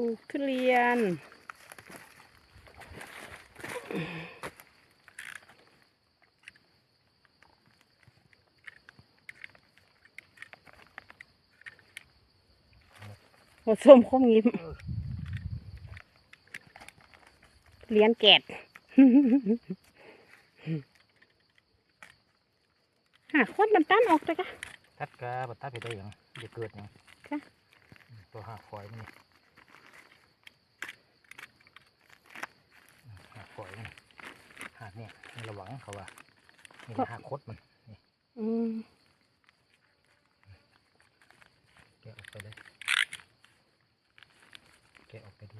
ลูกทุเรียน หัวส้มคมยิ้มเรียนแกดหาคนน้ำตาลออกเลยกะตัดกาบัดตัดไปได้หยังจะเกิดหยังค่ะอืมตัวหาคอยนี่อืมหาคอยนี่หากเนี่ยนี่ ระวังเขาว่านี่หาคดมันนี่อืมแกะออกไปเลยแกะออกไปดู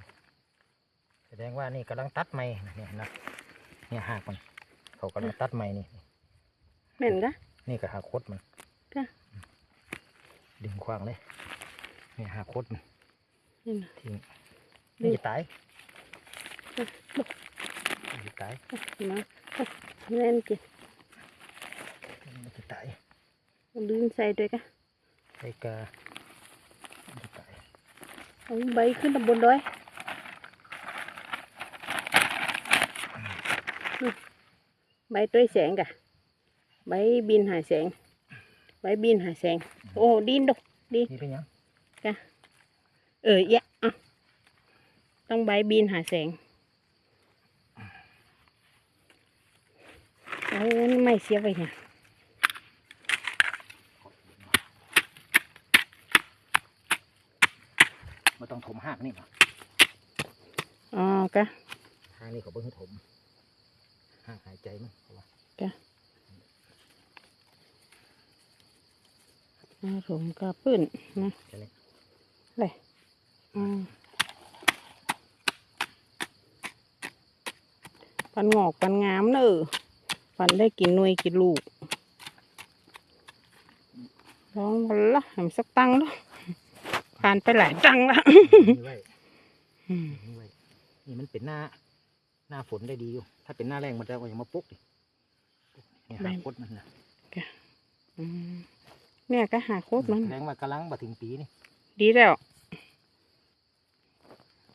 แสดงว่านี่กำลังตัดไม้นะเนี่ยนะเนี่ยหากมัน เขากำลังตัดไม้นี่เหม็นกะนี่ก็หาคดมันจ้ะดึงควางเลยนี่หาคดมันนี่นะทิ้งดึมันงจะตาย มันจะตายมาเล่นกินมันจะตายลืมใส่ด้วยกะไอ้กามันจะตายเอ โอ้ดินดกดินนี่เป็นหยังเออแยะอะต้องใบบินหาแสงโอ้นี่ไม่เสียไปเนี่ยมันต้องถมหากนี่มาอ๋อกะหากนี่เขาเบิ่งให้ถมหากหายใจมันเขาว่าอาผมกระปื้นนะแค่นี้เลยอืมปันงอกปันงามเนอะ ปันได้กินหน่วยกินลูกลองวันละให้มันสักตังค์แล้วผ่านไปหลายตังค์ละนี่ไว้อืมนี่ไว้นี่มันเป็นหน้า หน้าฝนได้ดีอยู่ ถ้าเป็นหน้าแรงมันจะเอาอย่างมาปุ๊กดิเนี่ยหากดมันนะอืมเนี่ยก็หาโคตรมันแรงมากำลังมาถึงปีนี่ ดีแล้ว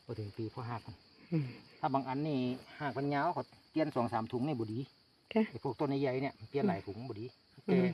มาถึงปีเพราะหากมันอืมถ้าบางอันนี่หากมันยาวเขาเปลี่ยนสองสามถุงนี่บุดีค่ะ ไอ้พวกต้นใหญ่ๆเนี่ยเปลี่ยนหลายถุงบุดีอืแกม